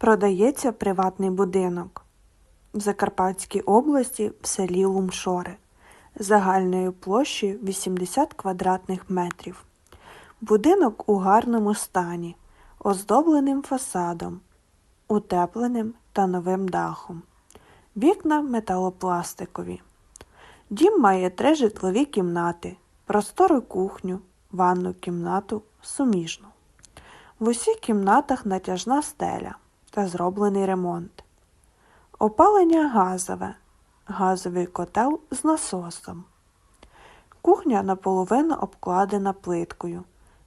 Продається приватний будинок в Закарпатській області в селі Лумшори загальною площею 80 квадратних метрів. Будинок у гарному стані, оздобленим фасадом, утепленим та новим дахом. Вікна металопластикові. Дім має три житлові кімнати, простору кухню, ванну кімнату, суміжну. В усіх кімнатах натяжна стеля та зроблений ремонт. Опалення газове, газовий котел з насосом. Кухня наполовину обкладена плиткою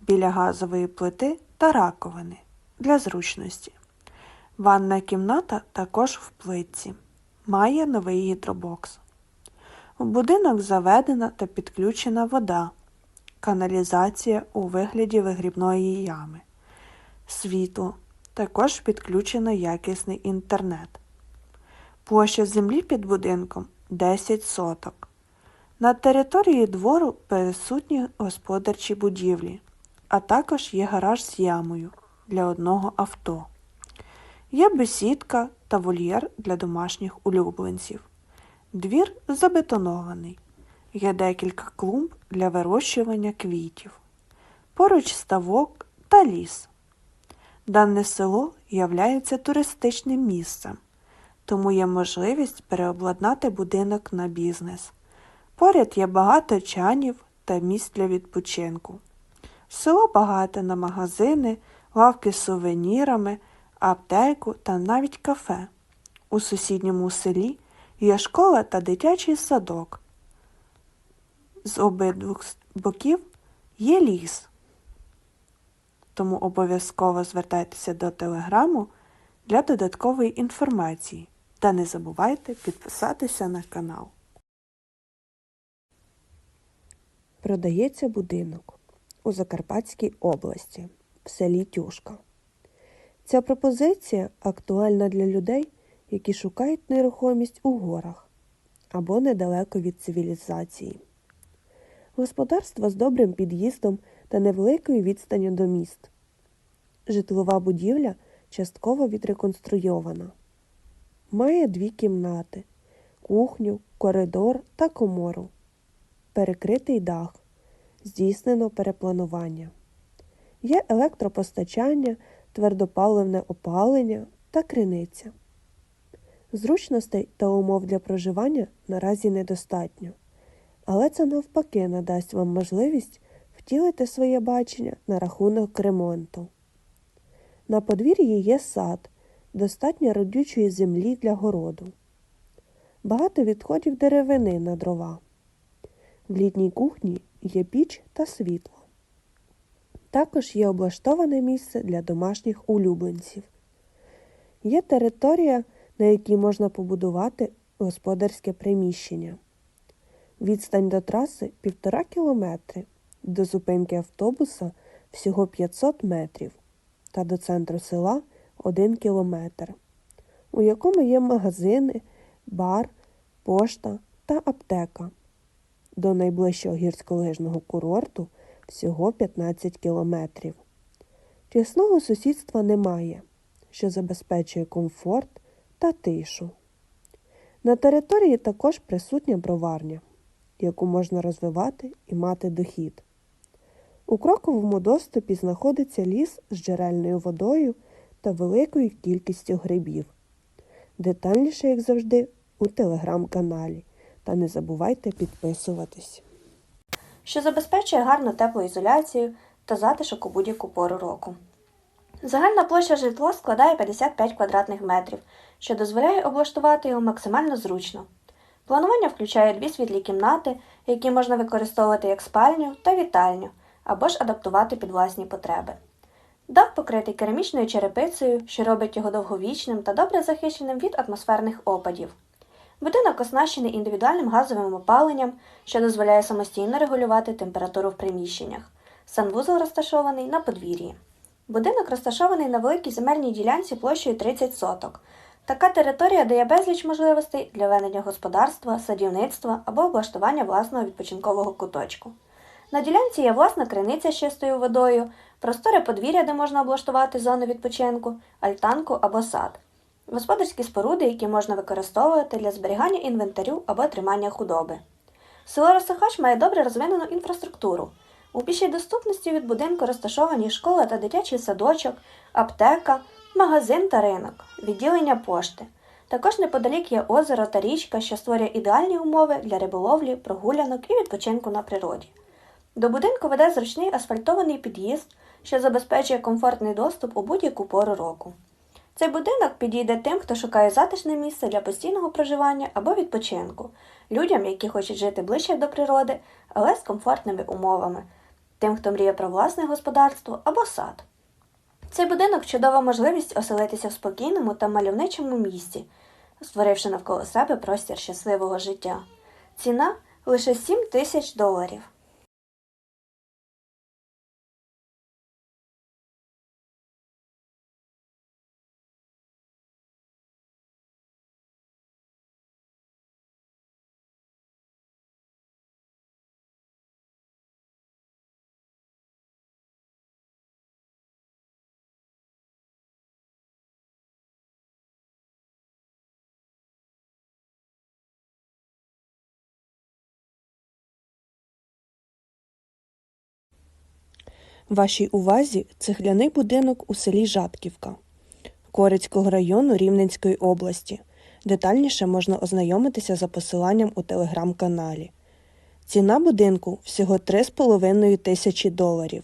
біля газової плити та раковини для зручності. Ванна кімната також в плитці. Має новий гідробокс. В будинок заведена та підключена вода, каналізація у вигляді вигрібної ями, світло, також підключено якісний інтернет. Площа землі під будинком 10 соток. На території двору присутні господарчі будівлі, а також є гараж з ямою для одного авто. Є бесідка та вольєр для домашніх улюбленців. Двір забетонований. Є декілька клумб для вирощування квітів. Поруч ставок та ліс. Дане село являється туристичним місцем, тому є можливість переобладнати будинок на бізнес. Поряд є багато чанів та місць для відпочинку. Село багате на магазини, лавки з сувенірами, аптеку та навіть кафе. У сусідньому селі є школа та дитячий садок. З обидвох боків є ліс. Тому обов'язково звертайтеся до телеграму для додаткової інформації та не забувайте підписатися на канал. Продається будинок у Закарпатській області в селі Тюшка. Ця пропозиція актуальна для людей, які шукають нерухомість у горах або недалеко від цивілізації. Господарство з добрим під'їздом та невеликою відстанню до міст. Житлова будівля частково відреконструйована. Має дві кімнати, кухню, коридор та комору. Перекритий дах. Здійснено перепланування. Є електропостачання, твердопаливне опалення та криниця. Зручностей та умов для проживання наразі недостатньо, але це навпаки надасть вам можливість втілити своє бачення на рахунок ремонту. На подвір'ї є сад, достатньо родючої землі для городу. Багато відходів деревини на дрова. В літній кухні є піч та світло. Також є облаштоване місце для домашніх улюбленців. Є територія, на якій можна побудувати господарське приміщення. Відстань до траси 1,5 кілометри, до зупинки автобуса всього 500 метрів та до центру села 1 кілометр, у якому є магазини, бар, пошта та аптека. До найближчого гірськолижного курорту всього 15 кілометрів. Тісного сусідства немає, що забезпечує комфорт та тишу. На території також присутня броварня, яку можна розвивати і мати дохід. У кроковому доступі знаходиться ліс з джерельною водою та великою кількістю грибів. Детальніше, як завжди, у телеграм-каналі. Та не забувайте підписуватись. що забезпечує гарну теплоізоляцію та затишок у будь-яку пору року. Загальна площа житла складає 55 квадратних метрів, що дозволяє облаштувати його максимально зручно. Планування включає дві світлі кімнати, які можна використовувати як спальню та вітальню, або ж адаптувати під власні потреби. Дах покритий керамічною черепицею, що робить його довговічним та добре захищеним від атмосферних опадів. Будинок оснащений індивідуальним газовим опаленням, що дозволяє самостійно регулювати температуру в приміщеннях. Санвузол розташований на подвір'ї. Будинок розташований на великій земельній ділянці площею 30 соток. Така територія дає безліч можливостей для ведення господарства, садівництва або облаштування власного відпочинкового куточку. На ділянці є власна криниця з чистою водою, просторе подвір'я, де можна облаштувати зону відпочинку, альтанку або сад, господарські споруди, які можна використовувати для зберігання інвентарю або тримання худоби. Село Росихач має добре розвинену інфраструктуру. У пішій доступності від будинку розташовані школа та дитячий садочок, аптека, магазин та ринок, відділення пошти. Також неподалік є озеро та річка, що створює ідеальні умови для риболовлі, прогулянок і відпочинку на природі. До будинку веде зручний асфальтований під'їзд, що забезпечує комфортний доступ у будь-яку пору року. Цей будинок підійде тим, хто шукає затишне місце для постійного проживання або відпочинку, людям, які хочуть жити ближче до природи, але з комфортними умовами, тим, хто мріє про власне господарство або сад. Цей будинок чудова можливість оселитися в спокійному та мальовничому місці, створивши навколо себе простір щасливого життя. Ціна лише 7 тисяч доларів. Вашій увазі цегляний будинок у селі Жабківка Корицького району Рівненської області. Детальніше можна ознайомитися за посиланням у телеграм-каналі. Ціна будинку всього 3,5 тисячі доларів.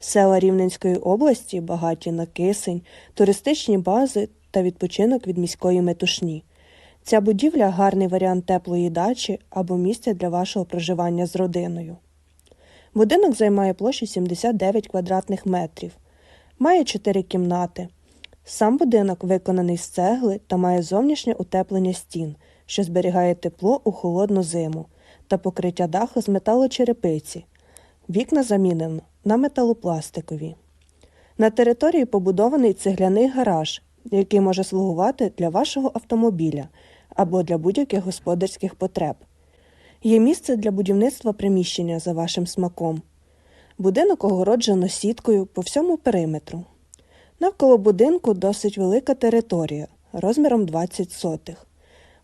Села Рівненської області багаті на кисень, туристичні бази та відпочинок від міської метушні. Ця будівля гарний варіант теплої дачі або місця для вашого проживання з родиною. Будинок займає площу 79 квадратних метрів, має 4 кімнати. Сам будинок виконаний з цегли та має зовнішнє утеплення стін, що зберігає тепло у холодну зиму, та покриття даху з металочерепиці. Вікна замінено на металопластикові. На території побудований цегляний гараж, який може слугувати для вашого автомобіля або для будь-яких господарських потреб. Є місце для будівництва приміщення за вашим смаком. Будинок огороджено сіткою по всьому периметру. Навколо будинку досить велика територія розміром 20 сотих.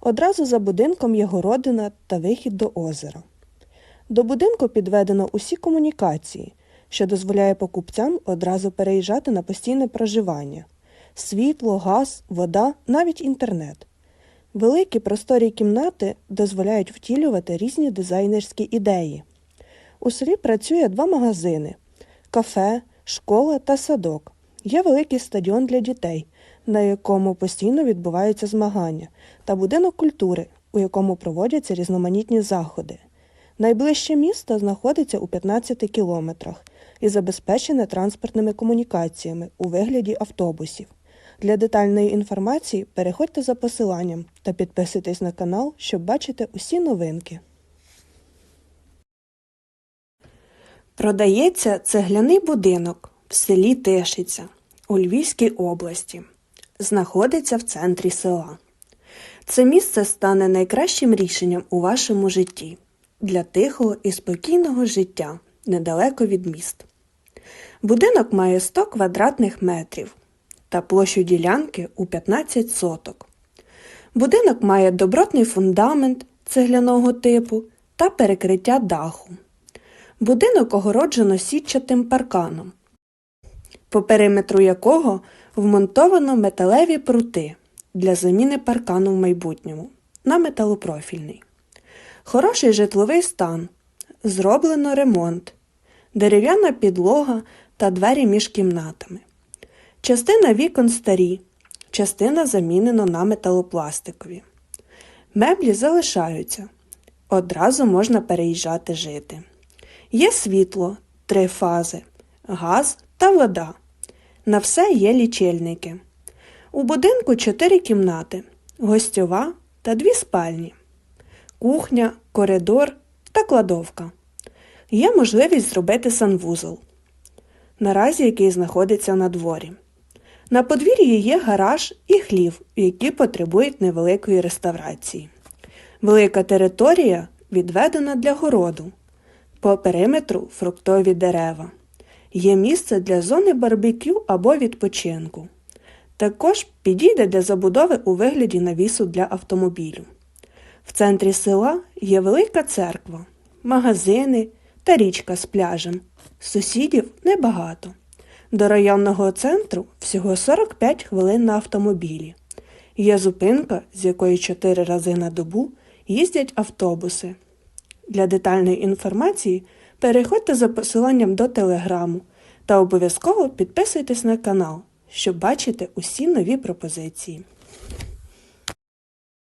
Одразу за будинком є городина та вихід до озера. До будинку підведено усі комунікації, що дозволяє покупцям одразу переїжджати на постійне проживання: світло, газ, вода, навіть інтернет. Великі просторі кімнати дозволяють втілювати різні дизайнерські ідеї. У селі працює два магазини: кафе, школа та садок. Є великий стадіон для дітей, на якому постійно відбуваються змагання, та будинок культури, у якому проводяться різноманітні заходи. Найближче місто знаходиться у 15 кілометрах і забезпечене транспортними комунікаціями у вигляді автобусів. Для детальної інформації переходьте за посиланням та підписуйтесь на канал, щоб бачити усі новинки. Продається цегляний будинок в селі Тишиця у Львівській області. Знаходиться в центрі села. Це місце стане найкращим рішенням у вашому житті для тихого і спокійного життя недалеко від міст. Будинок має 100 квадратних метрів та площу ділянки у 15 соток. Будинок має добротний фундамент цегляного типу та перекриття даху. Будинок огороджено сітчатим парканом, по периметру якого вмонтовано металеві прути для заміни паркану в майбутньому на металопрофільний. Хороший житловий стан. Зроблено ремонт, дерев'яна підлога та двері між кімнатами. Частина вікон старі, частина замінено на металопластикові. Меблі залишаються. Одразу можна переїжджати жити. Є світло, три фази, газ та вода. На все є лічильники. У будинку чотири кімнати, гостьова та дві спальні, кухня, коридор та кладовка. Є можливість зробити санвузол, наразі який знаходиться на дворі. На подвір'ї є гараж і хлів, які потребують невеликої реставрації. Велика територія відведена для городу. По периметру фруктові дерева. Є місце для зони барбекю або відпочинку. Також підійде для забудови у вигляді навісу для автомобілю. В центрі села є велика церква, магазини та річка з пляжем. Сусідів небагато. До районного центру всього 45 хвилин на автомобілі. Є зупинка, з якої 4 рази на добу їздять автобуси. Для детальної інформації переходьте за посиланням до телеграму та обов'язково підписуйтесь на канал, щоб бачити усі нові пропозиції.